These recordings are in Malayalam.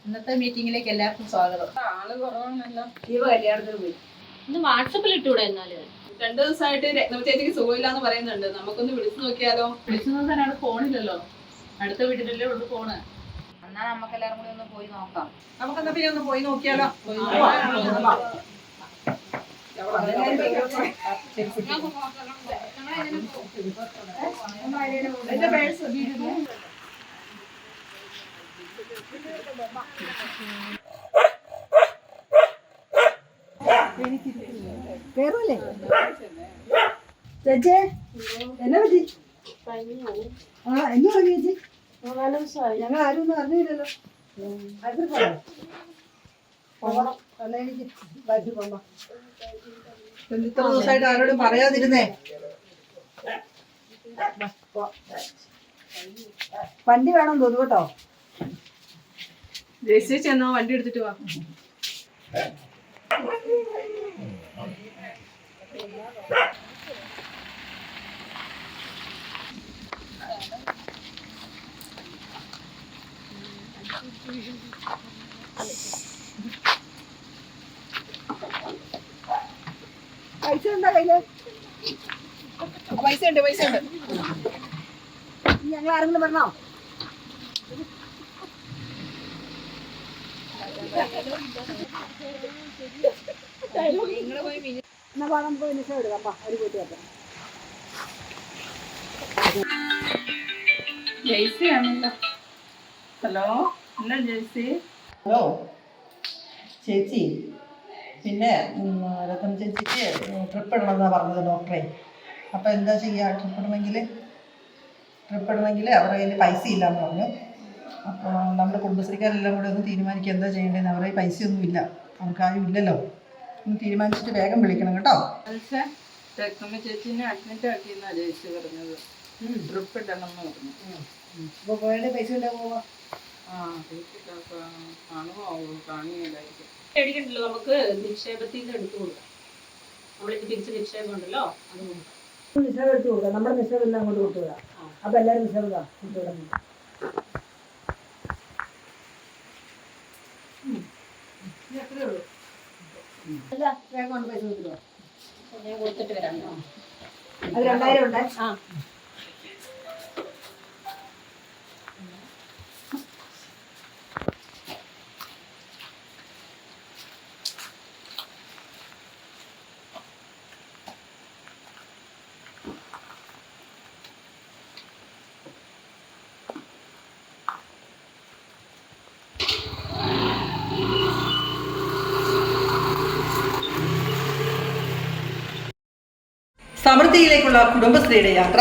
ഇന്നത്തെ മീറ്റിംഗിലേക്ക് എല്ലാവർക്കും സ്വാഗതം ആൾ കുറവാണല്ലോ കല്യാണത്തിന് പോയി വാട്സപ്പിൽ ഇട്ടൂടെ എന്നാൽ രണ്ടു ദിവസമായിട്ട് രത്നമ്മ ചേച്ചിക്ക് സുഖമില്ലാന്ന് പറയുന്നുണ്ട് നമുക്കൊന്ന് വിളിച്ചു നോക്കിയാലോ വിളിച്ചു നോക്കാനാണ് ഫോണില്ലല്ലോ അടുത്ത വീട്ടിലല്ലേ ഉള്ളു ഫോണ് എന്നാ നമുക്ക് എല്ലാവരും കൂടി ഒന്ന് പോയി നോക്കാം നമുക്ക് നമുക്കെന്നാ പിന്നെ ഒന്ന് പോയി നോക്കിയാലോ ആ ഞങ്ങൾ ആരും ഒന്നും അറിഞ്ഞില്ലല്ലോ. അടുത്ത്? പോകണം എനിക്ക് ബാക്കി പോകാം ഇത്ര ദിവസമായിട്ട് ആരോടും പറയാതിരുന്നേ. വണ്ടി വേണം തോന്നു കേട്ടോ. ജയശ്രീ ചെന്നോ വണ്ടി എടുത്തിട്ട് വാ. പൈസ ഉണ്ടോ കയ്യിൽ? പൈസ ഉണ്ട് പൈസ ഉണ്ട്. ഞങ്ങൾ ആരെങ്കിലും എന്നാ നമുക്ക് നിശ എടുക്കാം വാ ഒരു കൂട്ടി വെക്കാം. ജയശ്രീ ആണല്ലോ. ഹലോ ജയ്സി. ഹലോ ചേച്ചി പിന്നെ രത്തം ചേച്ചിക്ക് ട്രിപ്പ് ഇടണമെന്നാണ് പറഞ്ഞത് ഡോക്ടറെ. അപ്പോൾ എന്താ ചെയ്യുക ട്രിപ്പ് ഇടണമെങ്കിൽ ട്രിപ്പ് ഇടണമെങ്കിൽ അവരുടെ കയ്യിൽ പൈസ ഇല്ലയെന്ന് പറഞ്ഞു. അപ്പോൾ നമ്മുടെ കുടുംബശ്രീക്കാരെല്ലാം കൂടെ ഒന്ന് തീരുമാനിക്കുക എന്താ ചെയ്യേണ്ടതെന്ന് അവരുടെ കയ്യിൽ പൈസയൊന്നും ഇല്ല അവർക്ക് ആരും ഇല്ലല്ലോ. ഒന്ന് തീരുമാനിച്ചിട്ട് വേഗം വിളിക്കണം കേട്ടോ. ചേച്ചിനെ അഡ്മിറ്റ് ആക്കിയെന്നാ ജയശ്രീ പറഞ്ഞത്. ട്രിപ്പ് ഇടണം എന്ന് പറഞ്ഞു അപ്പോൾ പോയാലേ പൈസ ഉണ്ടോ പോവാ ആ വീട്ടിൽ കാണുമോ കാണില്ലായിരിക്കും പേടിക്കണ്ടല്ലോ നമുക്ക് നിക്ഷേപത്തിൽ നിന്ന് എടുത്തു കൊടുക്കാം. നമ്മളിത് തിരിച്ച് നിക്ഷേപം ഉണ്ടല്ലോ അത് കൊടുക്കാം. നിശ എടുത്തു കൊടുക്കാം. നമ്മുടെ മിശ്രം എല്ലാം കൊണ്ട് കൊടുത്തുവിടാം അപ്പൊ എല്ലാവരും മിശ്രം ഇതാ കൊടുത്തുവിടാം അത് രണ്ടായിരം ഉണ്ട്? ആ. സമൃദ്ധിയിലേക്കുള്ള കുടുംബശ്രീയുടെ യാത്ര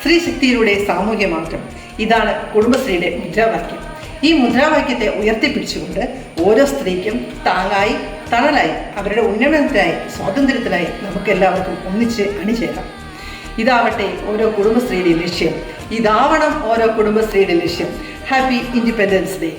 സ്ത്രീശക്തിയിലൂടെ സാമൂഹ്യ മാറ്റം ഇതാണ് കുടുംബശ്രീയുടെ മുദ്രാവാക്യം. ഈ മുദ്രാവാക്യത്തെ ഉയർത്തിപ്പിടിച്ചുകൊണ്ട് ഓരോ സ്ത്രീക്കും താങ്ങായി തണലായി അവരുടെ ഉന്നമനത്തിനായി സ്വാതന്ത്ര്യത്തിനായി നമുക്ക് എല്ലാവർക്കും ഒന്നിച്ച് അണിചേരാം. ഇതാവട്ടെ ഓരോ കുടുംബശ്രീയുടെ ലക്ഷ്യം. ഇതാവണം ഓരോ കുടുംബശ്രീയുടെ ലക്ഷ്യം. Happy independence day